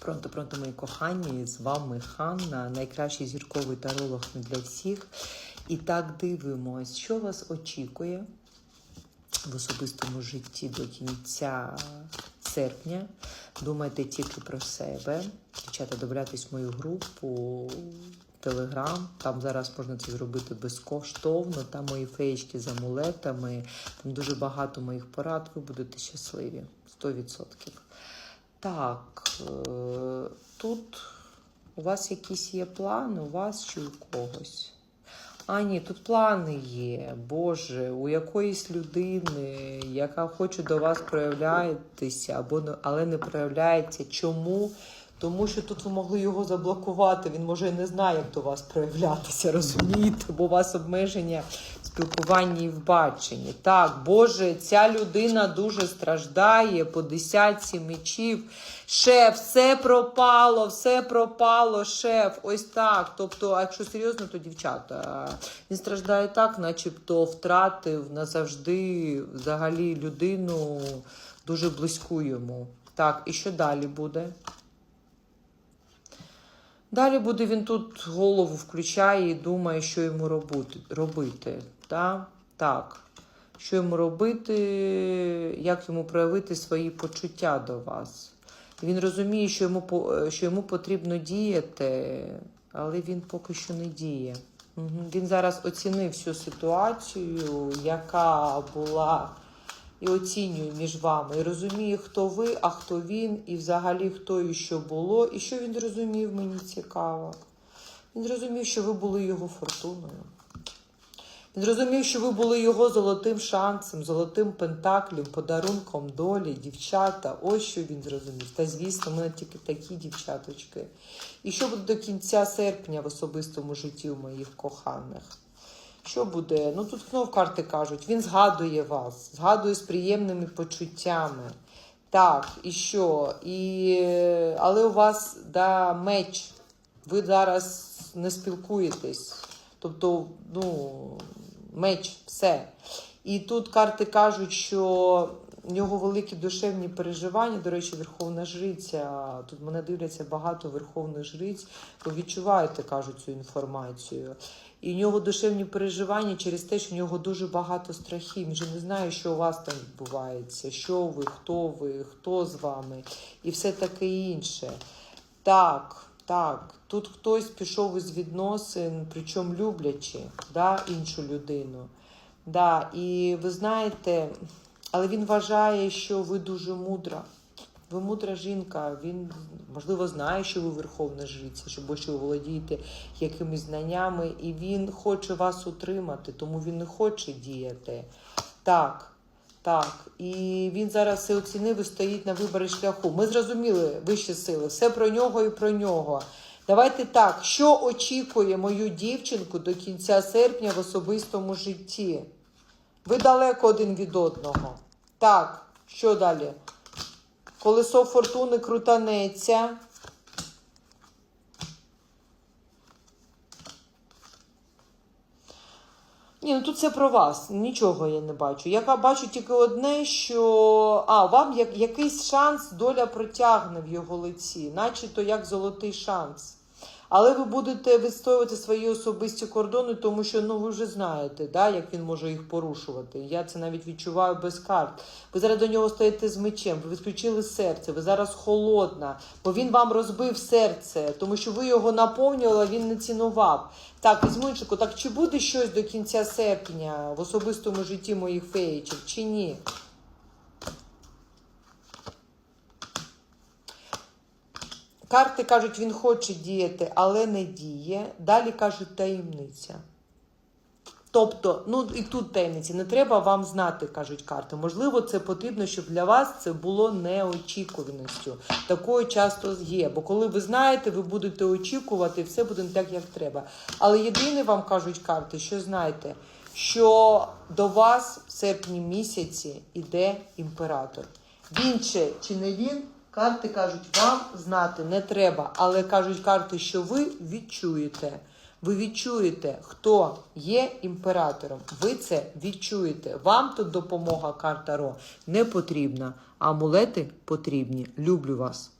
Пронто, пронто, мої кохані, з вами Ханна, найкращий зірковий таролог для всіх. І так дивимось, що вас очікує в особистому житті до кінця серпня. Думайте тільки про себе. Дівчата, добавляйтесь в мою групу. Телеграм, там зараз можна це зробити безкоштовно. Там мої феєчки з амулетами, там дуже багато моїх порад. Ви будете щасливі 100%. Так, е, тут у вас якісь є плани, у вас чи у когось? А, ні, тут плани є. Боже, у якоїсь людини, яка хоче до вас проявлятися, або але не проявляється. Чому? Тому що тут ви могли його заблокувати. Він може і не знає, як до вас проявлятися, розумієте? Бо у вас обмеження в спілкуванні і в баченні. Так, Боже, ця людина дуже страждає по десятці мечів. Шеф, все пропало, все пропало, шеф. Ось так. Тобто, а якщо серйозно, то дівчата. Він страждає так, начебто втратив назавжди взагалі людину дуже близьку йому. Так, і що далі буде? Далі буде він тут голову включає і думає, що йому робити. та? Так. Що йому робити, як йому проявити свої почуття до вас. Він розуміє, що йому, що йому потрібно діяти, але він поки що не діє. Мгм. Він зараз оцінив всю ситуацію, яка була, і оцінює між вами. І розуміє, хто ви, а хто він, і взагалі хто і що було. І що він зрозумів, мені цікаво. Він зрозумів, що ви були його фортуною. Він зрозумів, що ви були його золотим шансом, золотим пентаклем, подарунком долі, дівчата. Ось що він зрозумів. Та звісно, мене тільки такі дівчаточки. І що буде до кінця серпня в особистому житті у моїх коханих? Що буде? Ну тут знов карти кажуть, він згадує вас, згадує з приємними почуттями. Так, і що? І... Але у вас да, меч. Ви зараз не спілкуєтесь. Тобто, ну, меч, все. І тут карти кажуть, що в нього великі душевні переживання. До речі, Верховна Жриця. Тут мене дивляться багато верховних жриць. Ви відчуваєте, кажуть, цю інформацію. І в нього душевні переживання через те, що в нього дуже багато страхів. Він же не знає, що у вас там відбувається, що ви, хто ви, хто з вами, і все таке інше. Так, так. Тут хтось пішов із відносин, причому люблячи да, іншу людину. Да, і ви знаєте, але він вважає, що ви дуже мудра. Ви мудра жінка, він можливо знає, що ви верховна жриця, що що ви володієте якимись знаннями, і він хоче вас утримати, тому він не хоче діяти. Так, так. І він зараз все оцінив і стоїть на виборі шляху. Ми зрозуміли вищі сили, все про нього і про нього. Давайте так, що очікує мою дівчинку до кінця серпня в особистому житті? Ви далеко один від одного. Так, що далі? Колесо фортуни крутанеться. Ні, ну тут це про вас. Нічого я не бачу. Я бачу тільки одне, що а, вам як, якийсь шанс доля протягне в його лиці, наче то як золотий шанс. Але ви будете відстоювати свої особисті кордони, тому що ну ви вже знаєте, да, як він може їх порушувати. Я це навіть відчуваю без карт. Ви зараз до нього стоїте з мечем, ви відключили серце, ви зараз холодна, бо він вам розбив серце, тому що ви його наповнювали, він не цінував. Так, візьмунчику, так чи буде щось до кінця серпня в особистому житті моїх феєчок, чи ні? Карти кажуть, він хоче діяти, але не діє. Далі кажуть таємниця. Тобто, ну і тут таємниці, не треба вам знати, кажуть карти. Можливо, це потрібно, щоб для вас це було неочікуваністю. Такою часто є. Бо коли ви знаєте, ви будете очікувати, все буде не так, як треба. Але єдине вам кажуть карти, що знаєте, що до вас в серпні місяці іде імператор. Він чи, чи не він, карти кажуть, вам знати не треба, але кажуть карти, що ви відчуєте. Ви відчуєте, хто є імператором. Ви це відчуєте. Вам тут допомога карта Ро не потрібна. Амулети потрібні. Люблю вас.